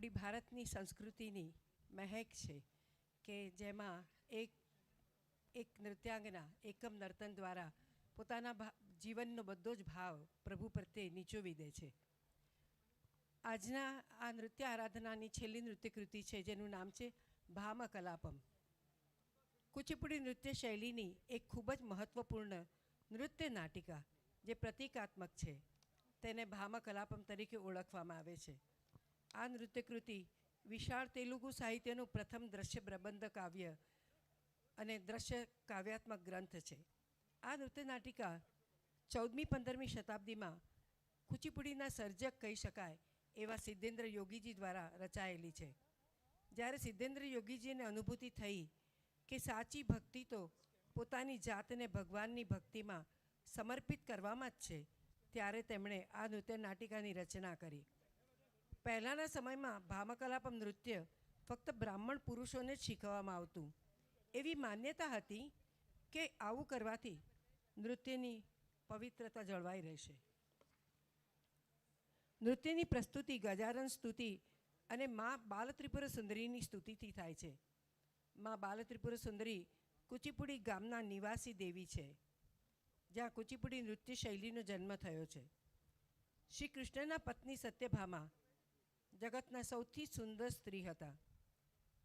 આપણી ભારતની સંસ્કૃતિની મહેક છે કે જેમાં એક એક નૃત્યાંગના એકમ નર્તન દ્વારા પોતાના જીવનનો બધો જ ભાવ પ્રભુ પ્રત્યે નીચોવી દે છે. આજના આ નૃત્ય આરાધનાની છેલ્લી નૃત્યકૃતિ છે, જેનું નામ છે ભામ કલાપમ કુચીપુડી નૃત્ય શૈલીની એક ખૂબ જ મહત્ત્વપૂર્ણ નૃત્ય નાટિકા, જે પ્રતીકાત્મક છે, તેને ભામ કલાપમ તરીકે ઓળખવામાં આવે છે. આ નૃત્યકૃતિ વિશાળ તેલુગુ સાહિત્યનું પ્રથમ દ્રશ્ય પ્રબંધ કાવ્ય અને દ્રશ્ય કાવ્યાત્મક ગ્રંથ છે. આ નૃત્ય નાટિકા ચૌદમી પંદરમી શતાબ્દીમાં કુચીપુડીના સર્જક કહી શકાય એવા સિદ્ધેન્દ્ર યોગીજી દ્વારા રચાયેલી છે. જ્યારે સિદ્ધેન્દ્ર યોગીજીને અનુભૂતિ થઈ કે સાચી ભક્તિ તો પોતાની જાતને ભગવાનની ભક્તિમાં સમર્પિત કરવામાં જ છે, ત્યારે તેમણે આ નૃત્ય નાટિકાની રચના કરી. પહેલાંના સમયમાં ભામકલાપમ નૃત્ય ફક્ત બ્રાહ્મણ પુરુષોને જ શીખવવામાં આવતું. એવી માન્યતા હતી કે આવું કરવાથી નૃત્યની પવિત્રતા જળવાઈ રહેશે. નૃત્યની પ્રસ્તુતિ, ગજાનન સ્તુતિ અને મા બાલત્રિપુર સુંદરીની સ્તુતિથી થાય છે. મા બાલત્રિપુર સુંદરી કુચીપુડી ગામના નિવાસી દેવી છે, જ્યાં કુચીપુડી નૃત્ય શૈલીનો જન્મ થયો છે. શ્રી કૃષ્ણના પત્ની સત્યભામા જગતના સૌથી સુંદર સ્ત્રી હતા.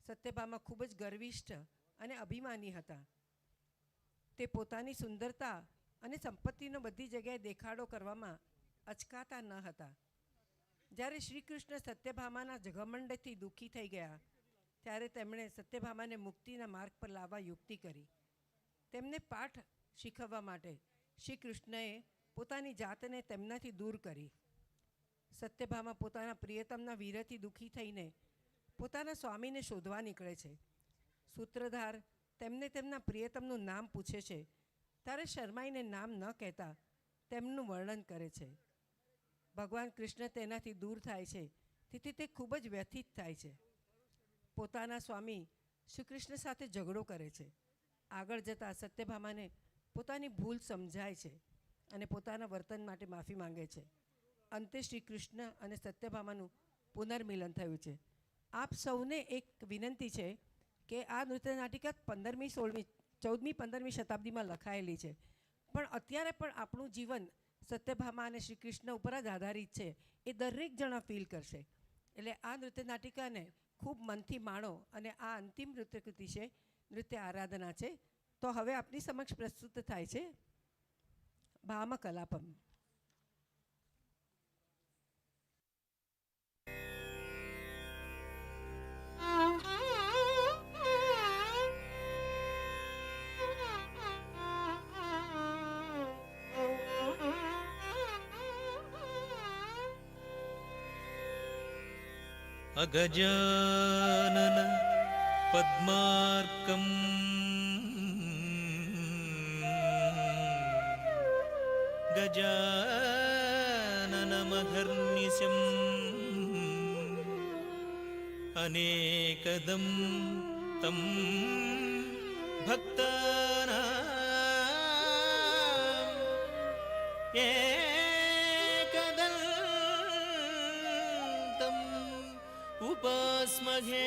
સત્યભામા ખૂબ જ ગર્વિષ્ઠ અને અભિમાની હતા. તે પોતાની સુંદરતા અને સંપત્તિનો બધી જગ્યાએ દેખાડો કરવામાં અચકાતા ન હતા. જ્યારે શ્રી કૃષ્ણ સત્યભામાના જગમંડથી દુઃખી થઈ ગયા, ત્યારે તેમણે સત્યભામાને મુક્તિના માર્ગ પર લાવવા યુક્તિ કરી. તેમને પાઠ શીખવવા માટે શ્રી કૃષ્ણએ પોતાની જાતને તેમનાથી દૂર કરી. સત્યભામા પોતાના પ્રિયતમના વીરથી દુઃખી થઈને પોતાના સ્વામીને શોધવા નીકળે છે. સૂત્રધાર તેમને તેમના પ્રિયતમનું નામ પૂછે છે. ત્યારે શર્માઈને નામ ન કહેતા તેમનું વર્ણન કરે છે. ભગવાન કૃષ્ણ તેનાથી દૂર થાય છે. તેથી તે ખૂબ જ વ્યથિત થાય છે. પોતાના સ્વામી શ્રી કૃષ્ણ સાથે ઝઘડો કરે છે. આગળ જતાં સત્યભામાને પોતાની ભૂલ સમજાય છે અને પોતાના વર્તન માટે માફી માંગે છે. અંતે શ્રી કૃષ્ણ અને સત્યભામાનું પુનર્મિલન થયું છે. આપ સૌને એક વિનંતી છે કે આ નૃત્ય નાટિકા પંદરમી સોળમી, ચૌદમી પંદરમી શતાબ્દીમાં લખાયેલી છે. પણ અત્યારે પણ આપણું જીવન સત્યભામા અને શ્રી કૃષ્ણ ઉપર જ આધારિત છે. એ દરેક જણા ફીલ કરશે. એટલે આ નૃત્ય નાટિકાને ખૂબ મનથી માણો અને આ અંતિમ નૃત્યકૃતિ છે, નૃત્ય આરાધના છે. તો હવે આપની સમક્ષ પ્રસ્તુત થાય છે. ભામ કલાપમ अगजानन पद्मार्कम् गजाननमहर्निशम् अनेकदं तं மகே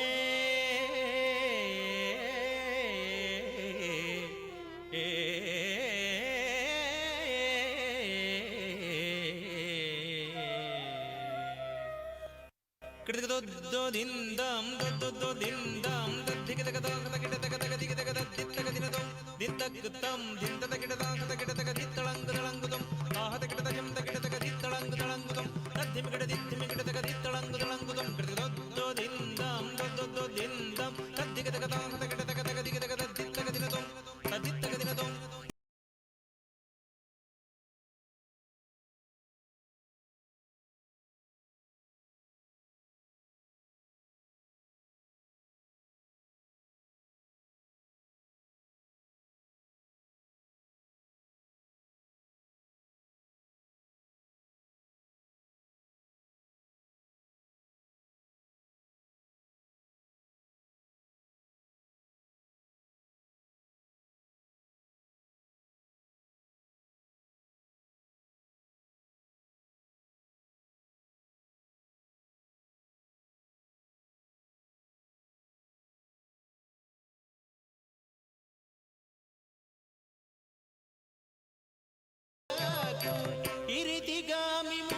ದಿಂದಂ ದತ್ತು ದಿಂದಂ ದಿಗ ತಗ ದಾಂಗದ ಗಿಡ ತಗ ತಗ ದಿಗ ತಗ ದಿತ್ತ ತಗ ದಿನದಂ ದಿತ್ತಕ ತಂ ದಿಂತ ತಗ ಗಿಡ ದಾಂಗದ ಗಿಡ ತಗ ದಿತ್ತಳಂಗ ದಳಂಗುದಂ ಆಹತ ಗಿಡ ತಗ ಗಿಡ ತಗ ದಿತ್ತಳಂಗ ದಳಂಗುದಂ ತದ್ದಿಮ ಗಿಡ ದಿತ್ತಿಮ ಗಿಡ ఇరితిగా మిమ్మ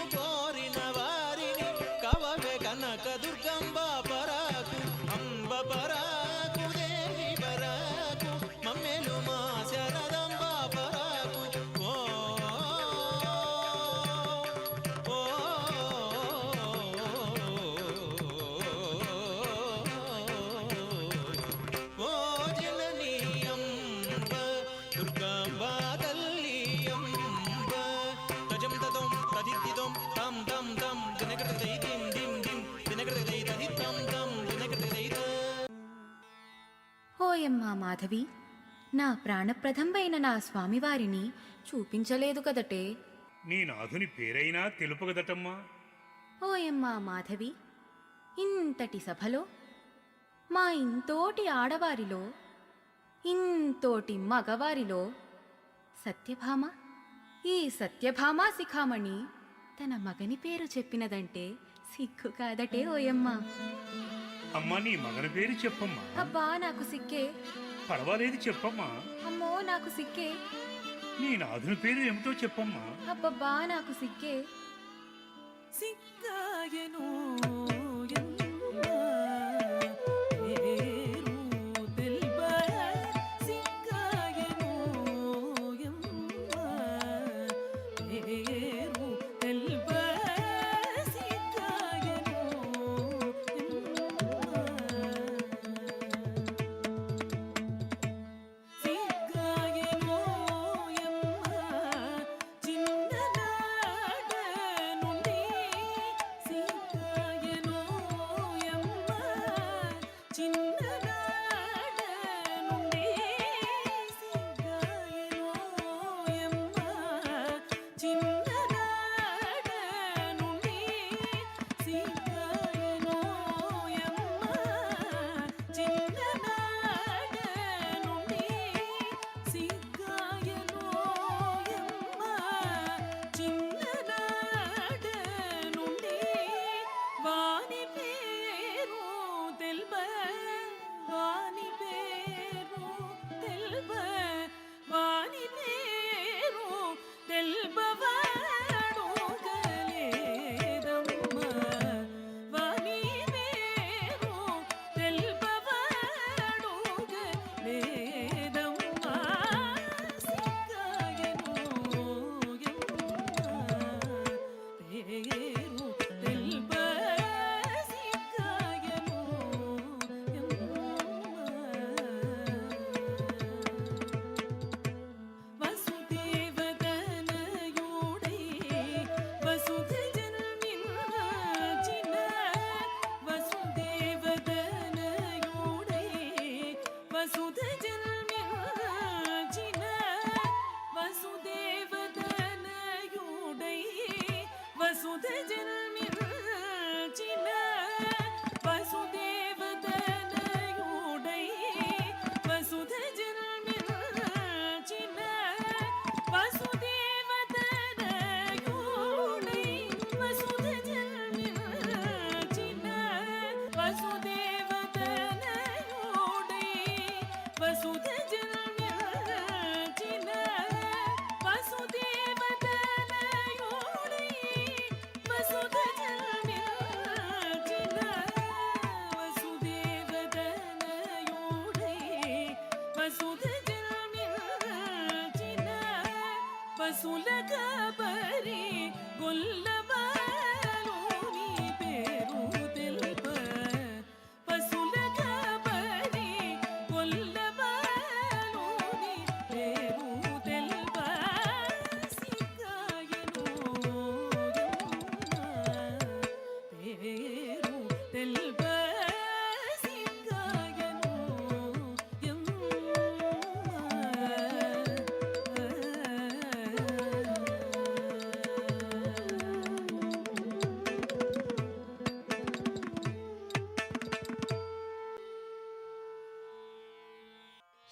మాధవి నా ప్రాణప్రదంబైన నా స్వామివారిని చూపించలేదు కదటే. నీ నాథుని పేరైనా తెలుపగదటమ్మా ఓయమ్మా మాధవి ఇంతటి సభలో మా ఇంతోటి ఆడవారిలో ఇంతోటి మగవారిలో సత్యభామ ఈ సత్యభామా శిఖామణి తన మగని పేరు చెప్పినదంటే సిగ్గు కాదటే ఓయమ్మా. అమ్మా నీ మగని పేరు చెప్పమ్మా. అబ్బా నాకు సిక్కే. పర్వాలేదు చెప్పమ్మా. అమ్మో నాకు సిక్కే నీ నాథుని పేరు ఏమిటో చెప్పమ్మా. అబ్బబ్బా నాకు సిక్కే సిగ్గాయను.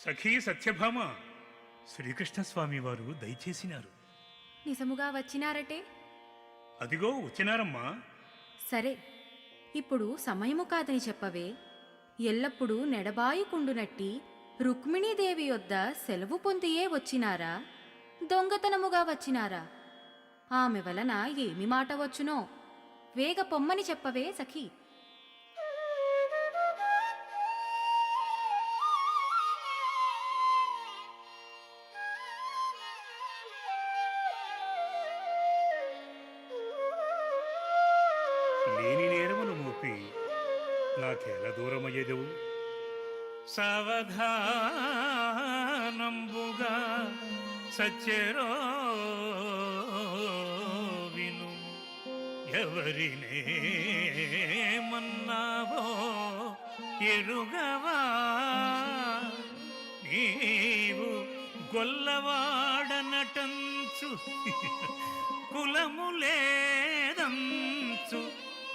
సఖీ సత్యభామ శ్రీకృష్ణ స్వామి వారు దయచేసినారు. నిజముగా వచ్చినారటే? అదిగో వచ్చినారమ్మా. సరే. ఇప్పుడు సమయము కాదని చెప్పవే. ఎల్లప్పుడూ నెడబాయుకుండునట్టి రుక్మిణీదేవి యొద్ద సెలవు పొందియే వచ్చినారా? దొంగతనముగా వచ్చినారా? ఆమె వలన ఏమి మాట వచ్చునో? వేగ పొమ్మని చెప్పవే సఖీ. నుండి నాకెల దూరమయ్యేదవు? సవధానంబుగా సచ్చెరో విను. ఎవరినే మన్నావో ఎరుగవా? నీవు గొల్లవాడనటంచు కులము లేదం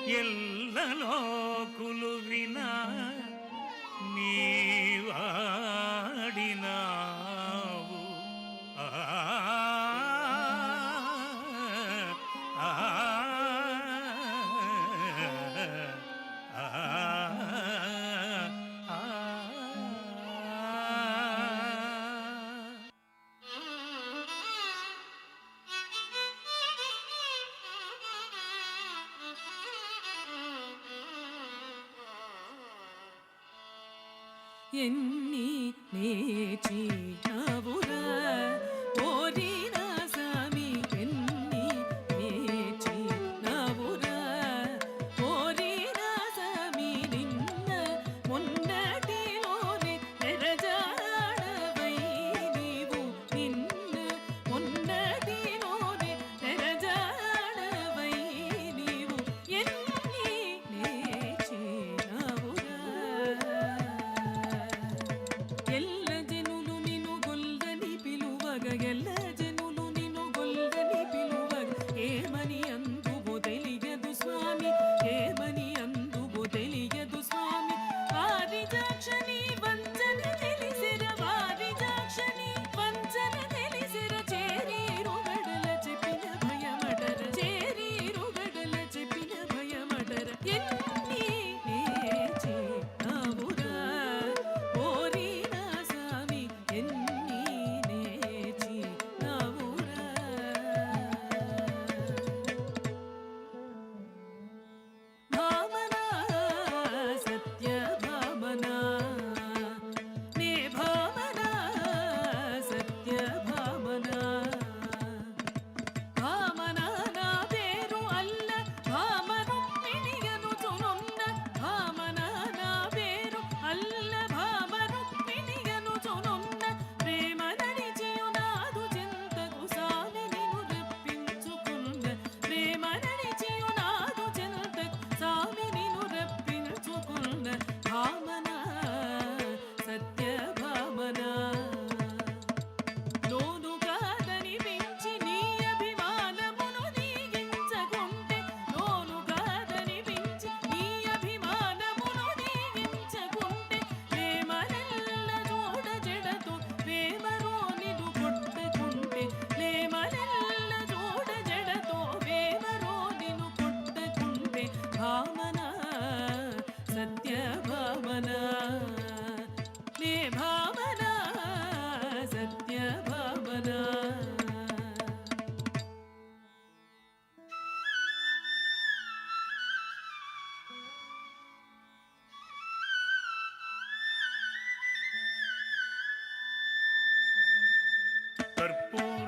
ఎల్లలో కులు వినా నీవా. என்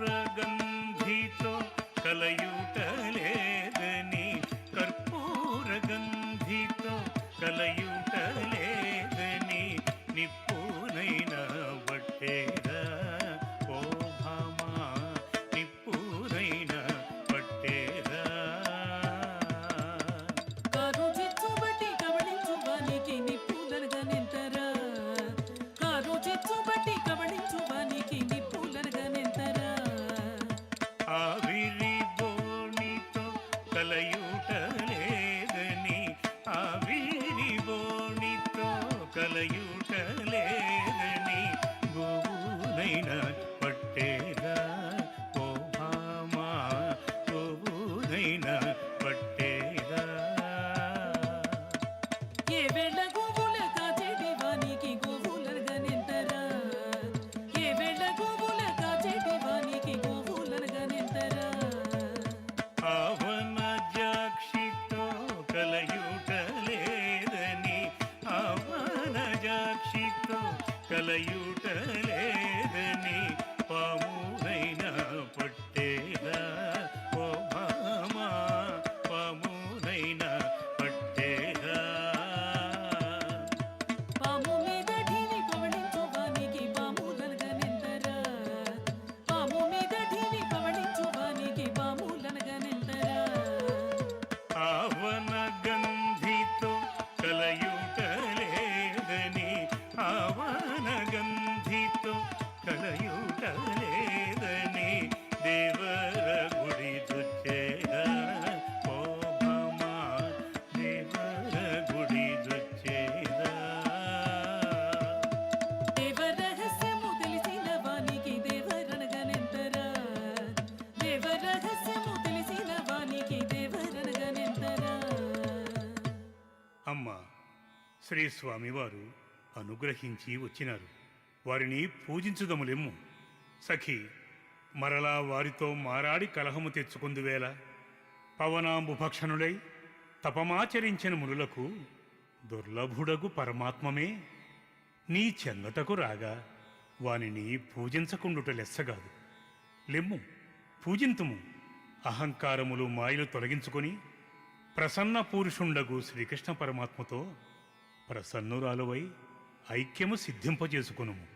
కర్పూరగంధితో కలయుట లేదని కర్పూరగంధితో కలయు గంధితో కలయుటలేదని దేవర గుడి దుచ్చేదా ఓ భామా దేవర గుడి దుచ్చేదా. దేవ రహస్యము తెలిసిన వానికి దేవరనగనెంతరా దేవ రహస్యము తెలిసిన వానికి దేవరనగనెంతరా అమ్మ శ్రీ స్వామివారు అనుగ్రహించి వచ్చినారు. వారిని పూజించుదములెమ్ము సఖి మరలా వారితో మారాడి కలహము తెచ్చుకుందువేళ వేళ పవనాంబుభక్షణుడై తపమాచరించిన మునులకు దుర్లభుడగు పరమాత్మమే. నీ చెందటకు రాగా వానిని పూజించకుండుట లెస్సగాదు. లెమ్ము పూజింతుము. అహంకారములు మాయలు తొలగించుకొని ప్రసన్న పురుషుండగు శ్రీకృష్ణ పరమాత్మతో ప్రసన్నురాలువై ఐక్యము సిద్ధింపజేసుకును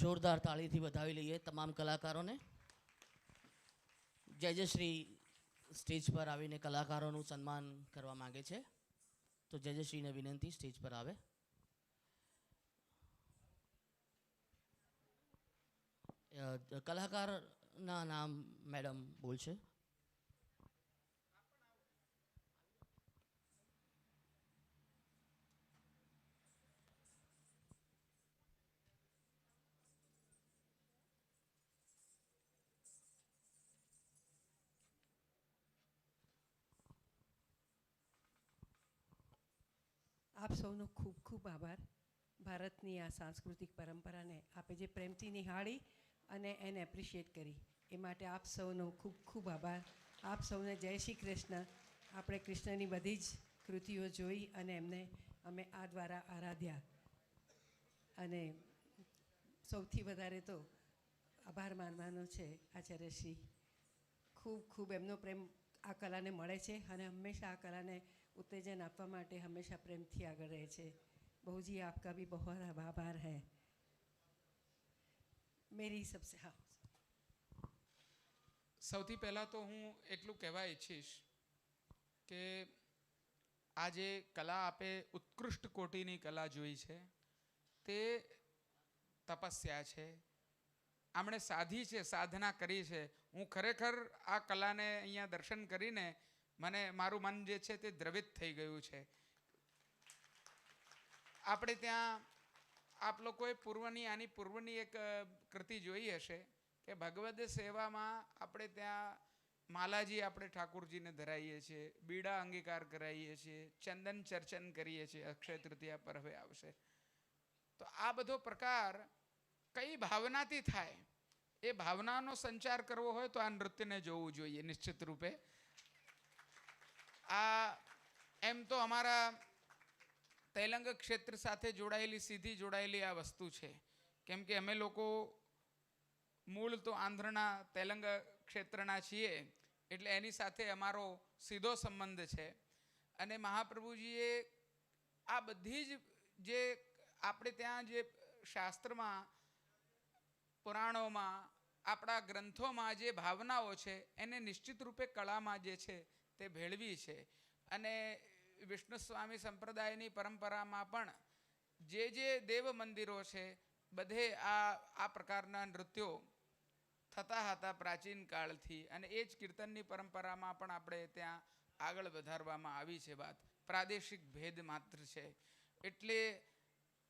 જોરદાર તાળીથી વધાવી લઈએ તમામ કલાકારોને. જય જયશ્રી સ્ટેજ પર આવીને કલાકારોનું સન્માન કરવા માંગે છે. તો જય જયશ્રીને વિનંતી સ્ટેજ પર આવે. કલાકારના નામ મેડમ બોલશે. આપ સૌનો ખૂબ ખૂબ આભાર. ભારતની આ સાંસ્કૃતિક પરંપરાને આપે જે પ્રેમથી નિહાળી અને એને એપ્રિશિએટ કરી. એ માટે આપ સૌનો ખૂબ ખૂબ આભાર. આપ સૌને જય શ્રી કૃષ્ણ. આપણે કૃષ્ણની બધી જ કૃતિઓ જોઈ અને એમને અમે આ દ્વારા આરાધ્યા. અને સૌથી વધારે તો આભાર માનવાનો છે આચાર્યશ્રી ખૂબ ખૂબ એમનો પ્રેમ આ કલાને મળે છે અને હંમેશા આ કલાને ઉત્તેજન આપવા માટે હંમેશા પ્રેમથી આગળ રહે છે બહુજી આપકા ભી બહુ આભાર હૈ મેરી સબસે હા સૌથી પહેલાં તો હું એટલું કહેવા ઈચ્છીશ કે આ જે કલા આપે ઉત્કૃષ્ટ કોટીની કલા જોઈ છે તે તપસ્યા છે આમણે સાધી છે સાધના કરી છે હું ખરેખર આ કલાને અહીંયા દર્શન કરીને મને, મારું મન જે છે તે દ્રવિત થઈ ગયું છે. આપણે ત્યાં, આપ લોકોએ પૂર્વની, આની પૂર્વની એક કૃતિ જોઈ હશે કે ભગવદ સેવામાં આપણે ત્યાં માલાજી આપણે ઠાકુરજીને ધરાઈએ છીએ, બીડા અંગીકાર કરાવીએ છીએ, ચંદન ચર્ચન કરીએ છીએ, અક્ષય તૃતીયા પર હવે આવશે. તો આ બધો પ્રકાર કઈ ભાવનાથી થાય? એ ભાવનાનો સંચાર કરવો હોય તો આ નૃત્યને જોવું જોઈએ નિશ્ચિત રૂપે. આ એમ તો અમારા તૈલંગ ક્ષેત્ર સાથે જોડાયેલી, સીધી જોડાયેલી આ વસ્તુ છે. કેમ કે અમે લોકો મૂળ તો આંધ્રના, તૈલંગ ક્ષેત્રના છીએ, એટલે એની સાથે અમારો સીધો સંબંધ છે. અને મહાપ્રભુજીએ આ બધી જ જે આપણે ત્યાં જે શાસ્ત્રમાં, પુરાણોમાં, આપણા ગ્રંથોમાં જે ભાવનાઓ છે, એને નિશ્ચિત રૂપે કળામાં જે છે તે ભેળવી છે. અને વિષ્ણુ સ્વામી સંપ્રદાયની પરંપરામાં પણ જે જે દેવ મંદિરો છે, બધે આ આ પ્રકારના નૃત્યો થતા હતા પ્રાચીન કાળથી. અને એ જ કીર્તનની પરંપરામાં પણ આપણે ત્યાં આગળ વધારવામાં આવી છે વાત. પ્રાદેશિક ભેદ માત્ર છે. એટલે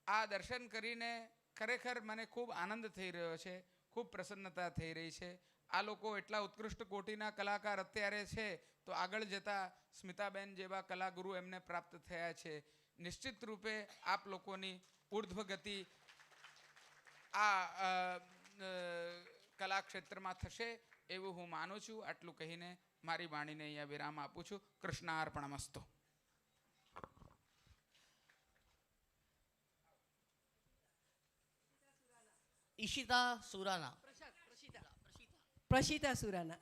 આ દર્શન કરીને ખરેખર મને ખૂબ આનંદ થઈ રહ્યો છે, ખૂબ પ્રસન્નતા થઈ રહી છે. આ લોકો એટલા ઉત્કૃષ્ટ કોટીના કલાકાર અત્યારે છે તો આગળ જતા સ્મિતાબેન જેવા કલાગુરુ એમને પ્રાપ્ત થયા છે. નિશ્ચિત રૂપે આપ લોકોની ઉર્ધ્વ ગતિ આ અ, અ, કલા ક્ષેત્રમાં થશે એવું હું માનું છું. આટલું કહીને મારી વાણીને અહીંયા વિરામ આપું છું. કૃષ્ણાર્પણમસ્તુ ઈશિતા સુરાના. પ્રશિતા સુરાના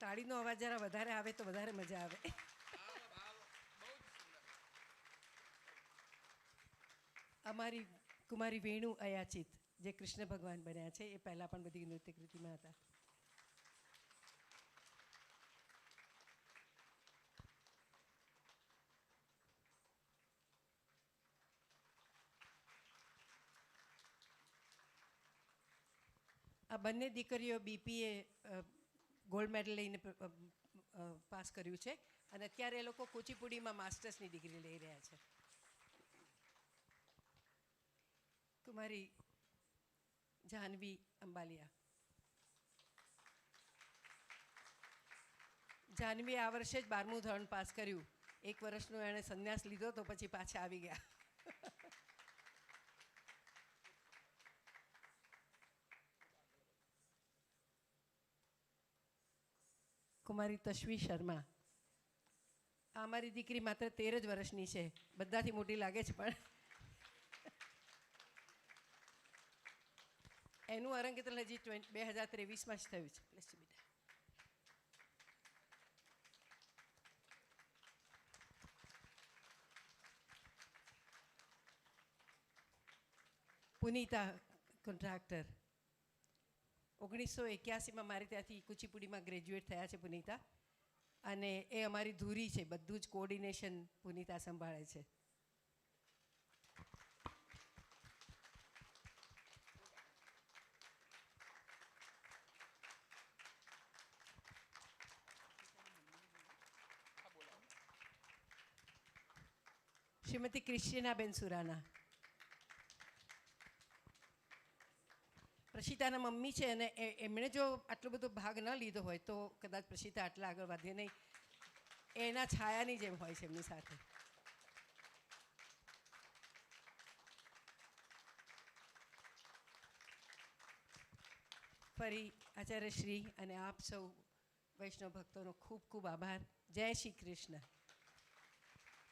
તાળીનો અવાજ જરા વધારે આવે તો વધારે મજા આવે. અમારી કુમારી વેણુ અયાચિત. જે કૃષ્ણ ભગવાન બન્યા છે, એ પહેલાં પણ બધી નૃત્ય કૃતિમાં હતા. આ બંને દીકરીઓ બીપીએ ગોલ્ડ મેડલ લઈને પાસ કર્યું છે અને અત્યારે એ લોકો કુચીપુડીમાં માસ્ટર્સની ડિગ્રી લઈ રહ્યા છે. કુમારી જાહ્નવી અંબાલિયા જાહ્નવીએ આ વર્ષે જ બારમું ધોરણ પાસ કર્યું. એક વર્ષનો એણે સંન્યાસ લીધો તો પછી પાછા આવી ગયા. કુમારી તશ્વી શર્મા. આ અમારી દીકરી માત્ર તેર જ વર્ષની છે. બધાથી મોટી લાગે છે પણ. એનું અરંગેતન હજી ટ્વેન્ટ બે હજાર ત્રેવીસમાં જ થયું છે બેટા પુનીતા કોન્ટ્રાક્ટર ઓગણીસો એક્યાસીમાં મારે ત્યાંથી કુચીપુડીમાં ગ્રેજ્યુએટ થયા છે પુનીતા અને એ અમારી ધૂરી છે બધું જ કોર્ડિનેશન પુનીતા સંભાળે છે શ્રીમતી ક્રિશ્ચિનાબેન સુરાના પ્રશિતાના મમ્મી છે અને એમણે જો આટલો બધો ભાગ ન લીધો હોય તો કદાચ પ્રશિતા આટલા આગળ વધે નહીં. એના છાયાની જેમ હોય છે એમની સાથે. ફરી આચાર્ય શ્રી અને આપ સૌ વૈષ્ણવ ભક્તોનો ખૂબ ખૂબ આભાર. જય શ્રી કૃષ્ણ.